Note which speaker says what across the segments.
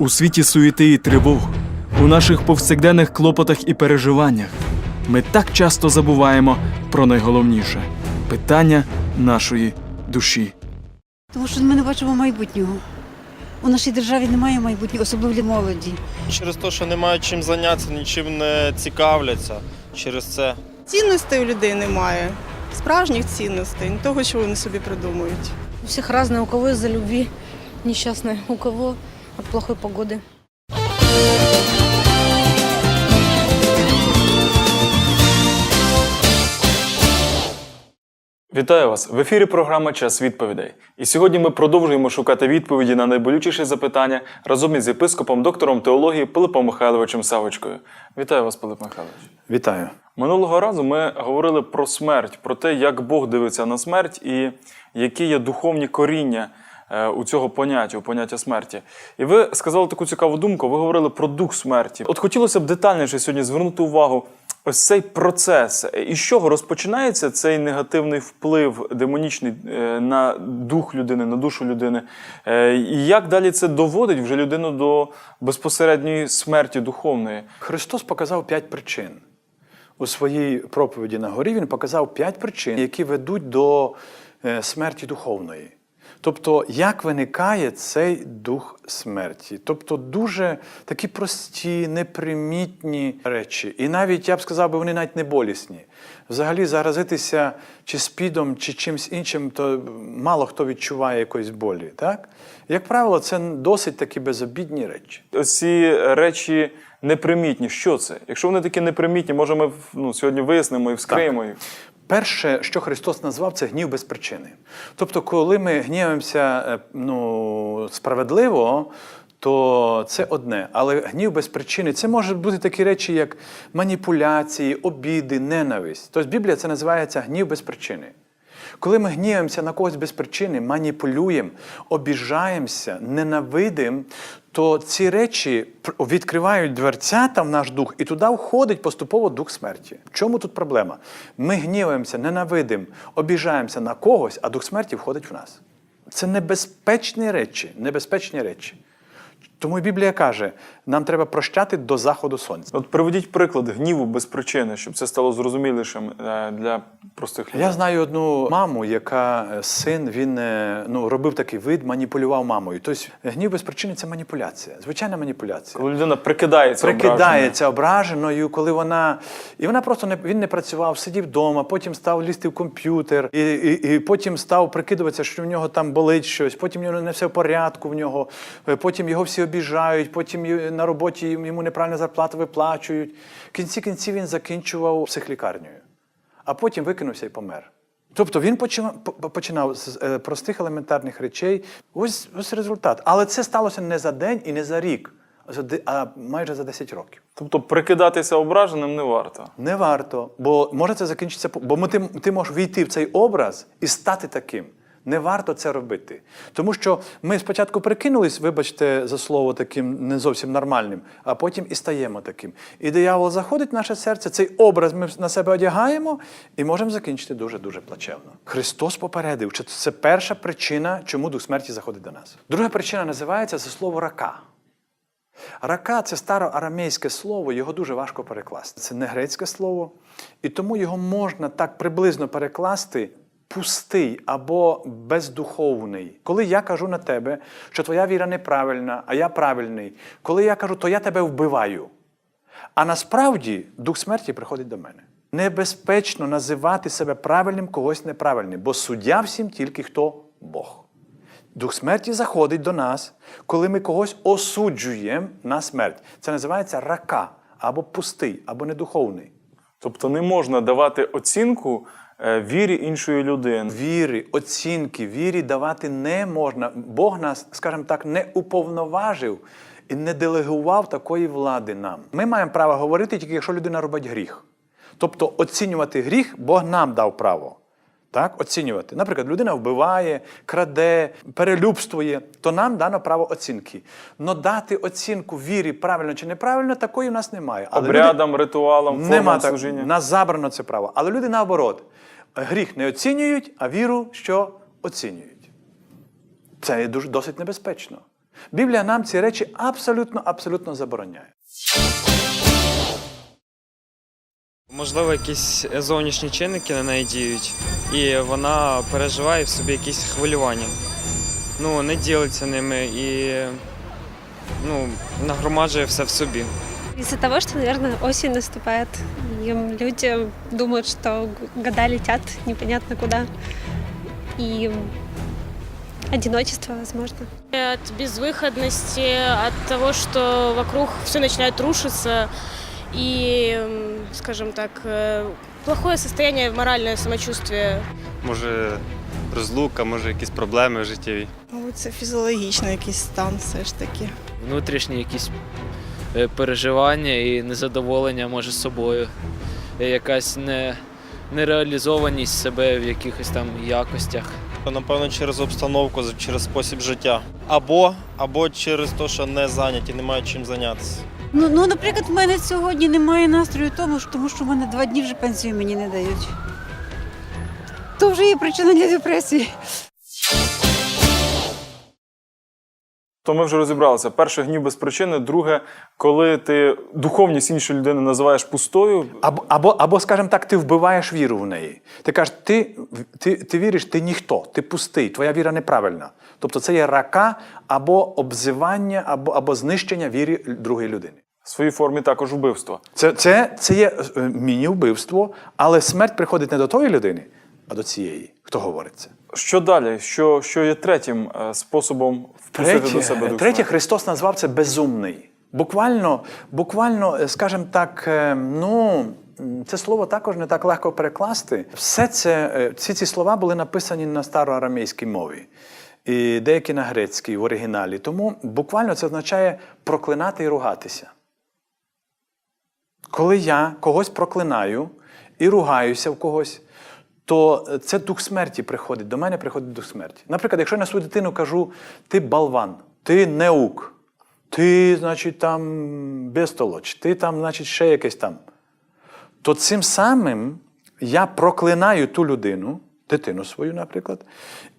Speaker 1: У світі суєти і тривог, у наших повсякденних клопотах і переживаннях ми так часто забуваємо про найголовніше питання нашої душі.
Speaker 2: Тому що ми не бачимо майбутнього. У нашій державі немає майбутнього, особливо для молоді.
Speaker 3: Через те, що не мають чим зайнятися, нічим не цікавляться. Через це.
Speaker 4: Цінностей у людей немає. Справжніх цінностей, не того, що вони собі придумують.
Speaker 5: У всех разное. У кого из-за любви несчастная, у кого от плохой погоды.
Speaker 1: Вітаю вас! В ефірі програма Час відповідей. І сьогодні ми продовжуємо шукати відповіді на найболючіші запитання разом із єпископом, доктором теології Пилипом Михайловичем Савочкою. Вітаю вас, Пилип Михайлович.
Speaker 6: Вітаю.
Speaker 1: Минулого разу ми говорили про смерть, про те, як Бог дивиться на смерть і які є духовні коріння у цього поняття, у поняття смерті. І ви сказали таку цікаву думку, ви говорили про дух смерті. От хотілося б детальніше сьогодні звернути увагу. Ось цей процес, із чого розпочинається цей негативний вплив демонічний е, на дух людини, на душу людини, Е, і як далі це доводить вже людину до безпосередньої смерті духовної?
Speaker 6: Христос показав п'ять причин. У своїй проповіді на горі він показав п'ять причин, які ведуть до е, смерті духовної. Тобто, як виникає цей дух смерті? Тобто дуже такі прості, непримітні речі. І навіть я б сказав, би, вони навіть не болісні. Взагалі, заразитися чи спідом, чи чимось іншим, то мало хто відчуває якоїсь болі. Так? Як правило, це досить такі безобідні речі.
Speaker 1: Ці речі непримітні. Що це? Якщо вони такі непримітні, може ми ну, сьогодні вияснимо і вскриємо їх.
Speaker 6: Перше, що Христос назвав, це гнів без причини. Тобто, коли ми гніваємося е, ну, справедливо, то це одне. Але гнів без причини це можуть бути такі речі, як маніпуляції, обіди, ненависть. Тобто Біблія це називається гнів без причини. Коли ми гніваємося на когось без причини, маніпулюємо, обіжаємося, ненавидимо, то ці речі відкривають дверцята в наш дух, і туди входить поступово дух смерті. В чому тут проблема? Ми гніваємося, ненавидимо, обіжаємося на когось, а дух смерті входить в нас. Це небезпечні речі, небезпечні речі. Тому і Біблія каже, нам треба прощати до заходу сонця.
Speaker 1: От приведіть приклад гніву без причини, щоб це стало зрозумілішим е, для простих людей.
Speaker 6: Я знаю одну маму, яка е, син він е, ну, робив такий вид, маніпулював мамою. Тобто гнів без причини це маніпуляція, звичайна маніпуляція.
Speaker 1: Коли людина прикидається,
Speaker 6: Прикидається ображеною, коли вона. І вона просто не він не працював, сидів вдома, потім став лізти в комп'ютер, і, і, і потім став прикидуватися, що в нього там болить щось, потім в нього не все в порядку в нього, потім його всі обіжають, потім на роботі йому неправильно зарплату виплачують. В кінці кінців він закінчував психлікарнею, а потім викинувся і помер. Тобто він починав, з е, простих елементарних речей. Ось, ось результат. Але це сталося не за день і не за рік, а за а майже за 10 років.
Speaker 1: Тобто прикидатися ображеним не варто.
Speaker 6: Не варто, бо може це закінчитися, бо ти, ти можеш війти в цей образ і стати таким. Не варто це робити. Тому що ми спочатку прикинулись, вибачте за слово, таким не зовсім нормальним, а потім і стаємо таким. І диявол заходить в наше серце, цей образ ми на себе одягаємо і можемо закінчити дуже-дуже плачевно. Христос попередив, що це перша причина, чому дух смерті заходить до нас. Друга причина називається це слово рака. Рака це староарамейське слово, його дуже важко перекласти. Це не грецьке слово, і тому його можна так приблизно перекласти пустий або бездуховний. Коли я кажу на тебе, що твоя віра неправильна, а я правильний, коли я кажу, то я тебе вбиваю. А насправді дух смерті приходить до мене. Небезпечно називати себе правильним когось неправильним, бо суддя всім тільки хто Бог. Дух смерті заходить до нас, коли ми когось осуджуємо на смерть. Це називається рака, або пустий, або недуховний.
Speaker 1: Тобто не можна давати оцінку вірі іншої людини.
Speaker 6: Віри, оцінки, вірі давати не можна. Бог нас, скажімо так, не уповноважив і не делегував такої влади нам. Ми маємо право говорити тільки, якщо людина робить гріх. Тобто оцінювати гріх Бог нам дав право. Так, оцінювати. Наприклад, людина вбиває, краде, перелюбствує, то нам дано право оцінки. Но дати оцінку вірі правильно чи неправильно, такої в нас немає. Але люди-
Speaker 1: Обрядам, ритуалам, формам служіння.
Speaker 6: Нас забрано це право. Але люди наоборот. Гріх не оцінюють, а віру що оцінюють. Це дуже досить небезпечно. Біблія нам ці речі абсолютно, абсолютно забороняє.
Speaker 7: Можливо, якісь зовнішні чинники на неї діють, і вона переживає в собі якісь хвилювання. Ну, не ділиться ними і ну, нагромаджує все в собі.
Speaker 8: Из-за того, что, наверное, осень наступает, и люди думают, что года летят непонятно куда. И одиночество, возможно.
Speaker 9: От безвыходности, от того, что вокруг все начинает рушиться, и, м, скажем так, э, плохое состояние, моральное самочувствие.
Speaker 10: Може, розлука, може, якісь проблеми життєві.
Speaker 4: Мабуть, це фізіологічний якийсь стан все ж таки.
Speaker 11: внутрішні якісь е, переживання і незадоволення може собою, Е, якась не, нереалізованість себе в якихось там якостях.
Speaker 3: Напевно, через обстановку, через спосіб життя. Або, або через те, що не зайняті, не мають чим зайнятися.
Speaker 2: Ну, ну, наприклад, в мене сьогодні немає настрою тому, що- тому що в мене два дні вже пенсію мені не дають. То вже є причина для депресії.
Speaker 1: То ми вже розібралися. Перше гнів без причини. Друге, коли ти духовність іншої людини називаєш пустою,
Speaker 6: Або, або, або, скажімо так, ти вбиваєш віру в неї. Ти кажеш, ти, ти, ти віриш, ти ніхто, ти пустий, твоя віра неправильна. Тобто це є рака або обзивання, або, або знищення віри другої людини.
Speaker 1: в своїй формі також вбивство.
Speaker 6: Це, це, це є е, міні-вбивство, але смерть приходить не до тої людини, а до цієї. Хто говорить це?
Speaker 1: Що далі? Що, що є третім е, способом впустити до себе дух?
Speaker 6: третє? Христос назвав це безумний. Буквально, буквально, е, скажімо так, е, ну. Це слово також не так легко перекласти. Все це, всі ці слова були написані на староарамейській мові, і деякі на грецькій в оригіналі. Тому буквально це означає проклинати і ругатися. Коли я когось проклинаю і ругаюся в когось, то це дух смерті приходить. До мене приходить дух смерті. Наприклад, якщо я на свою дитину кажу, ти болван, ти неук, ти, значить, там безтолоч, ти там, значить, ще якесь там, то цим самим я проклинаю ту людину, дитину свою, наприклад,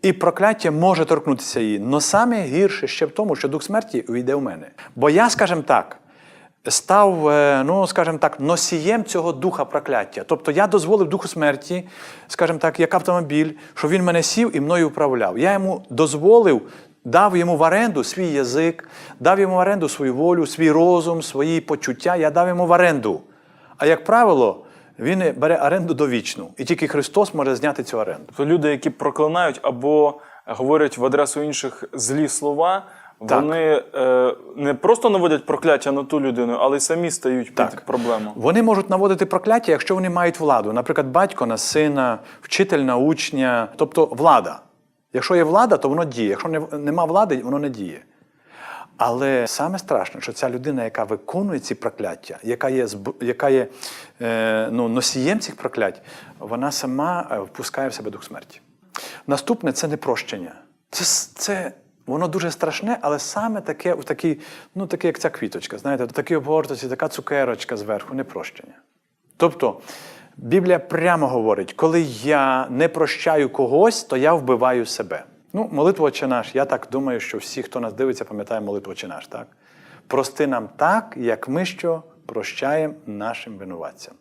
Speaker 6: і прокляття може торкнутися її. Но саме гірше ще в тому, що дух смерті увійде в мене. Бо я, скажімо так, став, е, ну, скажімо так, носієм цього духа прокляття. Тобто я дозволив духу смерті, скажімо так, як автомобіль, щоб він мене сів і мною управляв. Я йому дозволив, дав йому в оренду свій язик, дав йому в оренду свою волю, свій розум, свої почуття. Я дав йому в оренду. А як правило, він бере оренду довічну. І тільки Христос може зняти цю оренду.
Speaker 1: То люди, які проклинають або говорять в адресу інших злі слова,
Speaker 6: Так.
Speaker 1: вони е, не просто наводять прокляття на ту людину, але й самі стають
Speaker 6: Так.
Speaker 1: під проблему.
Speaker 6: Вони можуть наводити прокляття, якщо вони мають владу. Наприклад, батько на сина, вчитель на учня, тобто влада. Якщо є влада, то воно діє. Якщо не- нема влади, воно не діє. Але саме страшне, що ця людина, яка виконує ці прокляття, яка є, яка є е, ну, носієм цих проклять, вона сама е, впускає в себе дух смерті. Наступне це непрощення. Це, це воно дуже страшне, але саме таке, в такій, ну, таке, як ця квіточка, знаєте, такі обгортості, така цукерочка зверху, непрощення. Тобто, Біблія прямо говорить, коли я не прощаю когось, то я вбиваю себе. Ну, молитва «Отче наш. Я так думаю, що всі, хто нас дивиться, пам'ятає молитву «Отче наш, так? Прости нам так, як ми що прощаємо нашим винуватцям.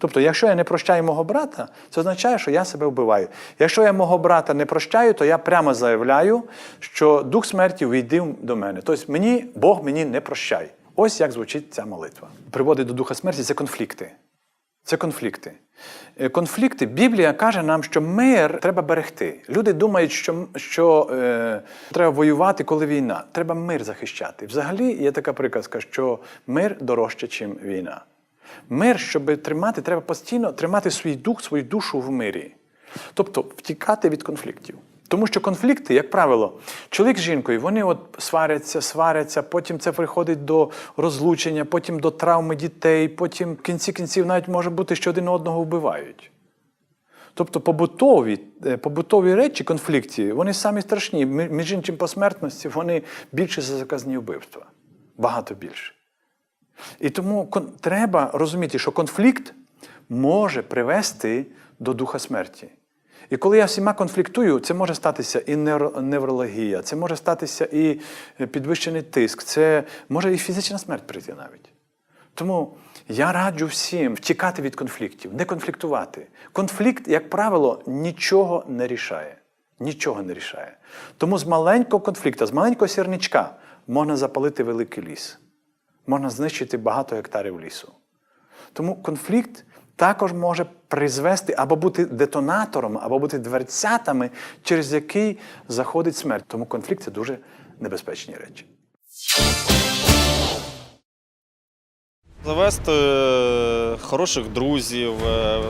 Speaker 6: Тобто, якщо я не прощаю мого брата, це означає, що я себе вбиваю. Якщо я мого брата не прощаю, то я прямо заявляю, що дух смерті увійде до мене. Тобто мені, Бог мені не прощає. Ось як звучить ця молитва. Приводить до духа смерті це конфлікти. Це конфлікти. Е, Конфлікти. Біблія каже нам, що мир треба берегти. Люди думають, що, що е, треба воювати, коли війна. Треба мир захищати. Взагалі є така приказка, що мир дорожче, ніж війна. Мир, щоб тримати, треба постійно тримати свій дух, свою душу в мирі. Тобто втікати від конфліктів. Тому що конфлікти, як правило, чоловік з жінкою, вони от сваряться, сваряться, потім це приходить до розлучення, потім до травми дітей, потім в кінці кінців навіть може бути, що один одного вбивають. Тобто побутові, е, побутові речі, конфлікти, вони самі страшні. Між іншим, по смертності вони більше за заказні вбивства. Багато більше. І тому треба розуміти, що конфлікт може привести до духа смерті. І коли я всіма конфліктую, це може статися і неврологія, це може статися і підвищений тиск, це може і фізична смерть прийти навіть. Тому я раджу всім втікати від конфліктів, не конфліктувати. Конфлікт, як правило, нічого не рішає. Нічого не рішає. Тому з маленького конфлікту, з маленького сірничка можна запалити великий ліс, можна знищити багато гектарів лісу. Тому конфлікт також може призвести або бути детонатором, або бути дверцятами, через який заходить смерть. Тому конфлікт це дуже небезпечні речі.
Speaker 3: Завести е, хороших друзів, е,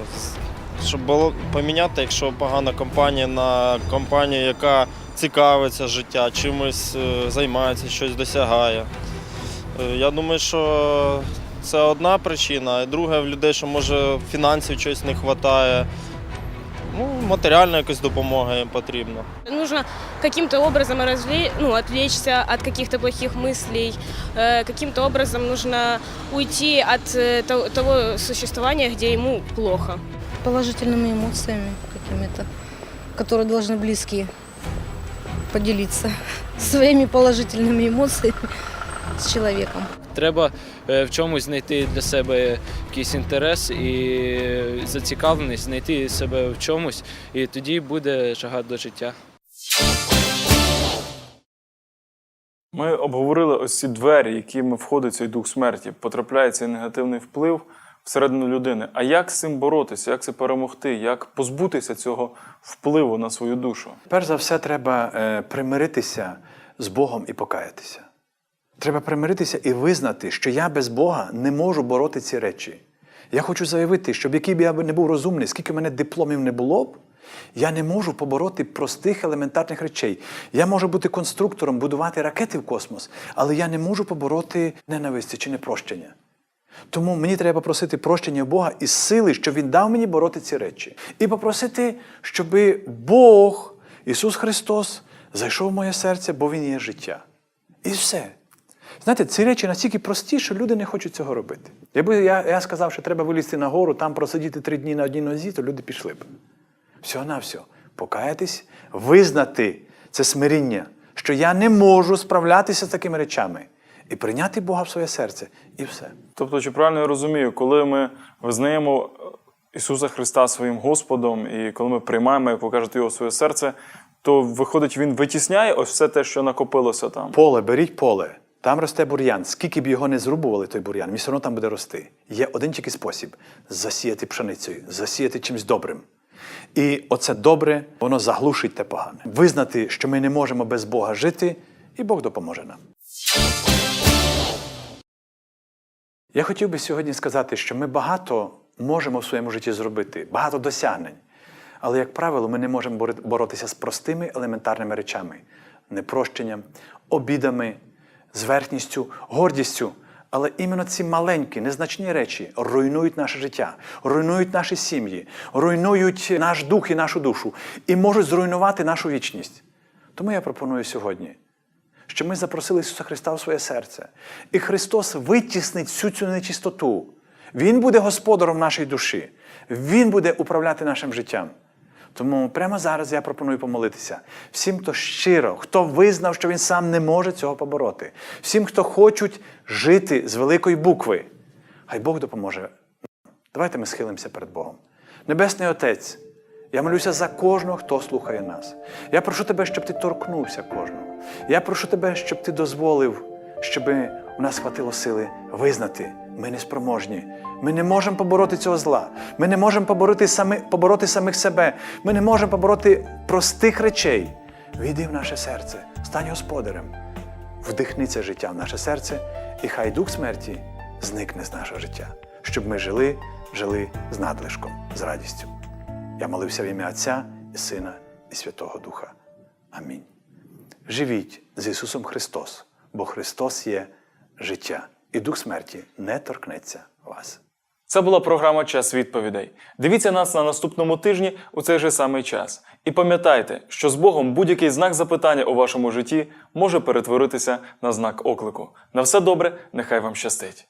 Speaker 3: щоб було поміняти, якщо погана компанія на компанію, яка цікавиться життя, чимось е, займається, щось досягає. Е, Я думаю, що це одна причина, а друга в людей, що може фінансів чогось не вистачає. Ну, матеріальна якась допомога їм потрібна.
Speaker 9: Нужно каким-то образом развлечь, ну, отвлечься от каких-то плохих мыслей, э, каким-то образом нужно уйти от э, то- того существования, где ему плохо.
Speaker 5: Положительными эмоциями какими-то, которые должны близкие поделиться своими положительными эмоциями с человеком.
Speaker 11: Треба е, в чомусь знайти для себе якийсь інтерес і зацікавленість, знайти себе в чомусь, і тоді буде жага до життя.
Speaker 1: Ми обговорили ось ці двері, якими входить цей дух смерті, потрапляє цей негативний вплив всередину людини. А як з цим боротися, як це перемогти, як позбутися цього впливу на свою душу?
Speaker 6: Перш за все, треба е, примиритися з Богом і покаятися. Треба примиритися і визнати, що я без Бога не можу бороти ці речі. Я хочу заявити, щоб який б я не був розумний, скільки в мене дипломів не було б, я не можу побороти простих елементарних речей. Я можу бути конструктором, будувати ракети в космос, але я не можу побороти ненависті чи непрощення. Тому мені треба попросити прощення Бога і сили, щоб Він дав мені бороти ці речі. І попросити, щоб Бог, Ісус Христос, зайшов в моє серце, бо Він є життя. І все. Знаєте, ці речі настільки прості, що люди не хочуть цього робити. Якби я, я сказав, що треба вилізти на гору, там просидіти три дні на одній нозі, то люди пішли б. Всього на все. Покаятись, визнати це смиріння, що я не можу справлятися з такими речами. І прийняти Бога в своє серце, і все.
Speaker 1: Тобто, чи правильно я розумію, коли ми визнаємо е, Ісуса Христа своїм Господом, і коли ми приймаємо, як ви кажете, його в своє серце, то виходить, він витісняє ось все те, що накопилося там.
Speaker 6: Поле, беріть поле. Там росте бур'ян. Скільки б його не зрубували, той бур'ян, він все одно там буде рости. Є один тільки спосіб засіяти пшеницею, засіяти чимось добрим. І оце добре, воно заглушить те погане. Визнати, що ми не можемо без Бога жити, і Бог допоможе нам. Я хотів би сьогодні сказати, що ми багато можемо в своєму житті зробити, багато досягнень. Але, як правило, ми не можемо боротися з простими елементарними речами непрощенням, обідами, зверхністю, гордістю. Але іменно ці маленькі, незначні речі руйнують наше життя, руйнують наші сім'ї, руйнують наш дух і нашу душу і можуть зруйнувати нашу вічність. Тому я пропоную сьогодні що ми запросили Ісуса Христа в своє серце. І Христос витіснить всю цю нечистоту. Він буде господаром нашої душі. Він буде управляти нашим життям. Тому прямо зараз я пропоную помолитися всім, хто щиро, хто визнав, що він сам не може цього побороти, всім, хто хочуть жити з великої букви. Хай Бог допоможе. Давайте ми схилимося перед Богом. Небесний Отець, я молюся за кожного, хто слухає нас. Я прошу тебе, щоб ти торкнувся кожного. Я прошу тебе, щоб ти дозволив, щоб у нас хватило сили визнати, ми неспроможні. Ми не можемо побороти цього зла. Ми не можемо побороти, самі, побороти самих себе. Ми не можемо побороти простих речей. Війди в наше серце, стань господарем. Вдихни це життя в наше серце, і хай дух смерті зникне з нашого життя, щоб ми жили, жили з надлишком, з радістю. Я молився в ім'я Отця і Сина і Святого Духа. Амінь. Живіть з Ісусом Христос, бо Христос є життя, і Дух смерті не торкнеться вас.
Speaker 1: Це була програма Час відповідей. Дивіться нас на наступному тижні у цей же самий час. І пам'ятайте, що з Богом будь-який знак запитання у вашому житті може перетворитися на знак оклику. На все добре, нехай вам щастить.